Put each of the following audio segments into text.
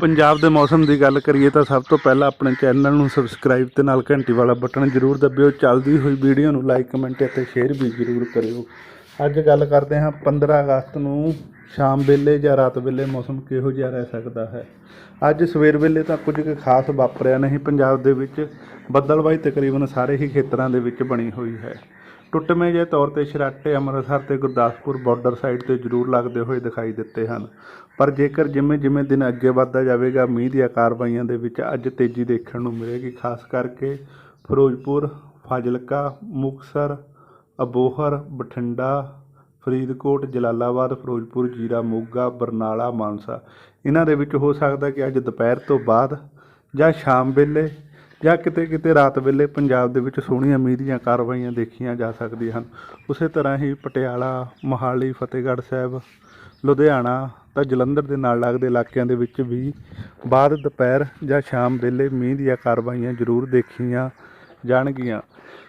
ਪੰਜਾਬ ਦੇ ਮੌਸਮ ਦੀ ਗੱਲ ਕਰੀਏ ਤਾਂ ਸਭ ਤੋਂ ਪਹਿਲਾਂ ਆਪਣੇ ਚੈਨਲ ਨੂੰ ਸਬਸਕ੍ਰਾਈਬ ਤੇ ਨਾਲ ਘੰਟੀ ਵਾਲਾ ਬਟਨ ਜ਼ਰੂਰ ਦਬਿਓ। ਚੱਲਦੀ ਹੋਈ ਵੀਡੀਓ ਨੂੰ ਲਾਈਕ ਕਮੈਂਟ ਅਤੇ ਸ਼ੇਅਰ ਵੀ ਜ਼ਰੂਰ ਕਰਿਓ। ਅੱਜ ਗੱਲ ਕਰਦੇ ਹਾਂ 15 ਅਗਸਤ ਨੂੰ ਸ਼ਾਮ ਵੇਲੇ ਜਾਂ ਰਾਤ ਵੇਲੇ ਮੌਸਮ ਕਿਹੋ ਜਿਹਾ ਰਹਿ ਸਕਦਾ ਹੈ। ਅੱਜ ਸਵੇਰ ਵੇਲੇ ਤਾਂ ਕੁਝ ਕੁ ਖਾਸ ਵਾਪਰਿਆ ਨਹੀਂ। ਪੰਜਾਬ ਦੇ ਵਿੱਚ ਬੱਦਲਬਾਈ ਤਕਰੀਬਨ ਸਾਰੇ ਹੀ ਖੇਤਰਾਂ ਦੇ ਵਿੱਚ ਬਣੀ ਹੋਈ ਹੈ। ਟੁੱਟਵੇਂ ਜਿਹੇ ਤੌਰ ਤੇ ਸ਼ਰਾਟੇ ਅੰਮ੍ਰਿਤਸਰ ਤੇ ਗੁਰਦਾਸਪੁਰ ਬਾਰਡਰ ਸਾਈਡ ਤੇ ਜ਼ਰੂਰ ਲੱਗਦੇ ਹੋਏ ਦਿਖਾਈ ਦਿੱਤੇ ਹਨ। ਪਰ ਜੇਕਰ ਜਿਵੇਂ ਜਿਵੇਂ ਦਿਨ ਅੱਗੇ ਵੱਧਦਾ ਜਾਵੇਗਾ, ਮੀਂਹ ਦੀਆਂ ਕਾਰਵਾਈਆਂ ਦੇ ਵਿੱਚ ਅੱਜ ਤੇਜ਼ੀ ਦੇਖਣ ਨੂੰ ਮਿਲੇਗੀ। ਖਾਸ ਕਰਕੇ ਫਿਰੋਜ਼ਪੁਰ, ਫਾਜ਼ਿਲਕਾ, ਮੁਕਤਸਰ, ਅਬੋਹਰ, ਬਠਿੰਡਾ, ਫਰੀਦਕੋਟ, ਜਲਾਲਾਬਾਦ, ਫਿਰੋਜ਼ਪੁਰ, ਜੀਰਾ, ਮੋਗਾ, ਬਰਨਾਲਾ, ਮਾਨਸਾ। ਇਹਨਾਂ ਦੇ ਵਿੱਚ ਹੋ ਸਕਦਾ ਕਿ ਅੱਜ ਦੁਪਹਿਰ ਤੋਂ ਬਾਅਦ ਜਾਂ ਸ਼ਾਮ ਵੇਲੇ ਜਾਂ ਕਿਤੇ ਕਿਤੇ ਰਾਤ ਵੇਲੇ ਪੰਜਾਬ ਦੇ ਵਿੱਚ ਸੋਹਣੀਆਂ ਮੀਂਹ ਦੀਆਂ ਕਾਰਵਾਈਆਂ ਦੇਖੀਆਂ ਜਾ ਸਕਦੀਆਂ ਹਨ। ਉਸੇ ਤਰ੍ਹਾਂ ਹੀ ਪਟਿਆਲਾ, ਮੋਹਾਲੀ, ਫਤਿਹਗੜ੍ਹ ਸਾਹਿਬ, ਲੁਧਿਆਣਾ ਤਾਂ ਜਲੰਧਰ ਦੇ ਨਾਲ ਲੱਗਦੇ ਇਲਾਕਿਆਂ ਦੇ ਵਿੱਚ ਵੀ ਬਾਅਦ ਦੁਪਹਿਰ ਜਾਂ ਸ਼ਾਮ ਵੇਲੇ ਮੀਂਹ ਦੀਆਂ ਕਾਰਵਾਈਆਂ ਜ਼ਰੂਰ ਦੇਖੀਆਂ ਜਾਣਗੀਆਂ।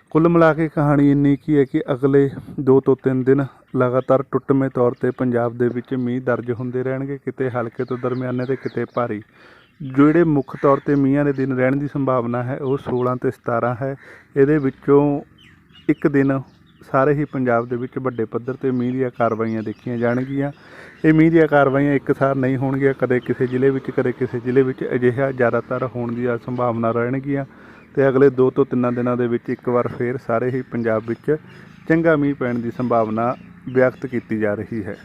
ਕੁੱਲ ਮਿਲਾ ਕੇ ਕਹਾਣੀ ਇੰਨੀ ਕੀ ਹੈ ਕਿ ਅਗਲੇ 2 ਤੋਂ 3 ਦਿਨ ਲਗਾਤਾਰ ਟੁੱਟਵੇਂ ਤੌਰ ਤੇ ਪੰਜਾਬ ਦੇ ਵਿੱਚ ਮੀਂਹ ਦਰਜ ਹੁੰਦੇ ਰਹਿਣਗੇ, ਕਿਤੇ ਹਲਕੇ ਤੋਂ ਦਰਮਿਆਨੇ ਤੇ ਕਿਤੇ ਭਾਰੀ। ਜਿਹੜੇ ਮੁੱਖ ਤੌਰ ਤੇ ਮੀਂਹਾਂ ਦੇ ਦਿਨ ਰਹਿਣ ਦੀ ਸੰਭਾਵਨਾ ਹੈ, ਉਹ 16 ਤੇ 17 ਹੈ। ਇਹਦੇ ਵਿੱਚੋਂ ਇੱਕ ਦਿਨ ਸਾਰੇ ਹੀ ਪੰਜਾਬ ਦੇ ਵਿੱਚ ਵੱਡੇ ਪੱਧਰ ਤੇ ਮੀਂਹ ਦੀਆਂ ਕਾਰਵਾਈਆਂ ਦੇਖੀਆਂ ਜਾਣਗੀਆਂ। ਇਹ ਮੀਂਹ ਦੀਆਂ ਕਾਰਵਾਈਆਂ ਇੱਕਸਾਰ ਨਹੀਂ ਹੋਣਗੀਆਂ, ਕਦੇ ਕਿਸੇ ਜ਼ਿਲ੍ਹੇ ਵਿੱਚ, ਕਦੇ ਕਿਸੇ ਜ਼ਿਲ੍ਹੇ ਵਿੱਚ ਅਜਿਹਾ ਜ਼ਿਆਦਾਤਰ ਹੋਣ ਦੀ ਸੰਭਾਵਨਾ ਰਹਿਣਗੀਆਂ। ਤੇ ਅਗਲੇ 2 ਤੋਂ 3 ਦਿਨਾਂ ਦੇ ਵਿੱਚ ਇੱਕ ਵਾਰ ਫੇਰ ਸਾਰੇ ਹੀ ਪੰਜਾਬ ਵਿੱਚ ਚੰਗਾ ਮੀਂਹ ਪੈਣ ਦੀ ਸੰਭਾਵਨਾ ਵਿਅਕਤ ਕੀਤੀ ਜਾ ਰਹੀ ਹੈ।